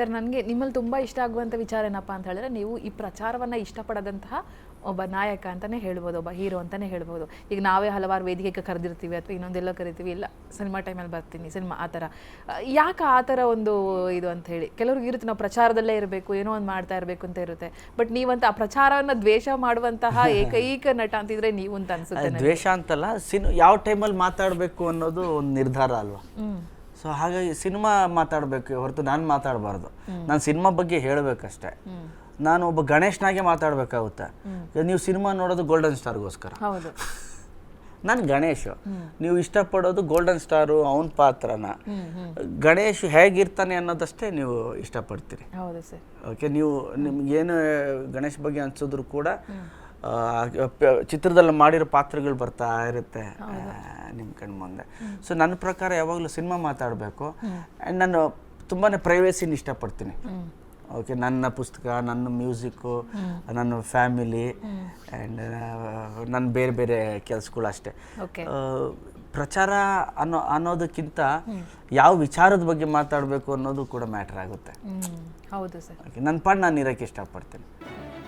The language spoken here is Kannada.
ಸರ್ ನನಗೆ ನಿಮ್ಮಲ್ಲಿ ತುಂಬ ಇಷ್ಟ ಆಗುವಂಥ ವಿಚಾರ ಏನಪ್ಪ ಅಂತ ಹೇಳಿದ್ರೆ ನೀವು ಈ ಪ್ರಚಾರವನ್ನು ಇಷ್ಟಪಡದಂತಹ ಒಬ್ಬ ನಾಯಕ ಅಂತಲೇ ಹೇಳ್ಬೋದು ಒಬ್ಬ ಹೀರೋ ಅಂತಲೇ ಹೇಳ್ಬೋದು. ಈಗ ನಾವೇ ಹಲವಾರು ವೇದಿಕೆಗೆ ಕರೆದಿರ್ತೀವಿ ಅಥವಾ ಇನ್ನೊಂದೆಲ್ಲ ಕರಿತೀವಿ ಇಲ್ಲ ಸಿನಿಮಾ ಟೈಮಲ್ಲಿ ಬರ್ತೀನಿ ಸಿನಿಮಾ ಆ ಥರ. ಯಾಕೆ ಆ ಥರ ಒಂದು ಇದು ಅಂತ ಹೇಳಿ? ಕೆಲವ್ರಿಗೆ ಇರುತ್ತೆ ನಾವು ಪ್ರಚಾರದಲ್ಲೇ ಇರಬೇಕು ಏನೋ ಒಂದು ಮಾಡ್ತಾ ಇರಬೇಕು ಅಂತ ಇರುತ್ತೆ. ಬಟ್ ನೀವಂತ ಆ ಪ್ರಚಾರವನ್ನು ದ್ವೇಷ ಮಾಡುವಂತಹ ಏಕೈಕ ನಟ ಅಂತಿದ್ರೆ ನೀವು ಅಂತ ಅನ್ಸುತ್ತೆ ದ್ವೇಷ ಅಂತಲ್ಲ ಸಿನ್ ಯಾವ ಟೈಮಲ್ಲಿ ಮಾತಾಡಬೇಕು ಅನ್ನೋದು ಒಂದು ನಿರ್ಧಾರ ಅಲ್ವಾ? ಸೊ ಹಾಗಾಗಿ ಸಿನಿಮಾ ಮಾತಾಡಬೇಕು ಹೊರತು ನಾನು ಮಾತಾಡಬಾರ್ದು. ನಾನು ಸಿನಿಮಾ ಬಗ್ಗೆ ಹೇಳಬೇಕಷ್ಟೇ. ನಾನು ಒಬ್ಬ ಗಣೇಶನಾಗೆ ಮಾತಾಡಬೇಕಾಗುತ್ತೆ. ನೀವು ಸಿನಿಮಾ ನೋಡೋದು ಗೋಲ್ಡನ್ ಸ್ಟಾರ್ಗೋಸ್ಕರ ಹೌದು. ನಾನು ಗಣೇಶ್. ನೀವು ಇಷ್ಟಪಡೋದು ಗೋಲ್ಡನ್ ಸ್ಟಾರು ಅವನ ಪಾತ್ರನ. ಗಣೇಶ್ ಹೇಗಿರ್ತಾನೆ ಅನ್ನೋದಷ್ಟೇ ನೀವು ಇಷ್ಟಪಡ್ತೀರಿ. ಓಕೆ ನೀವು ನಿಮ್ಗೇನು ಗಣೇಶ್ ಬಗ್ಗೆ ಅನ್ಸಿದ್ರು ಕೂಡ ಚಿತ್ರದಲ್ಲಿ ಮಾಡಿರೋ ಪಾತ್ರಗಳು ಬರ್ತಾ ಇರುತ್ತೆ ನಿಮ್ಮ ಕಣ್ಣು ಮುಂದೆ. ಸೊ ನನ್ನ ಪ್ರಕಾರ ಯಾವಾಗಲೂ ಸಿನಿಮಾ ಮಾತಾಡಬೇಕು. ಆ್ಯಂಡ್ ನಾನು ತುಂಬಾ ಪ್ರೈವೇಸಿನ ಇಷ್ಟಪಡ್ತೀನಿ. ಓಕೆ ನನ್ನ ಪುಸ್ತಕ ನನ್ನ ಮ್ಯೂಸಿಕ್ಕು ನನ್ನ ಫ್ಯಾಮಿಲಿ ಆ್ಯಂಡ್ ನನ್ನ ಬೇರೆ ಬೇರೆ ಕೆಲಸಗಳು ಅಷ್ಟೇ. ಪ್ರಚಾರ ಅನ್ನೋ ಅನ್ನೋದಕ್ಕಿಂತ ಯಾವ ವಿಚಾರದ ಬಗ್ಗೆ ಮಾತಾಡಬೇಕು ಅನ್ನೋದು ಕೂಡ ಮ್ಯಾಟ್ರ್ ಆಗುತ್ತೆ. ಹೌದು ಸರ್. ನನ್ನ ಪಾಡ್ ನಾನು ಇರೋಕ್ಕೆ ಇಷ್ಟಪಡ್ತೀನಿ.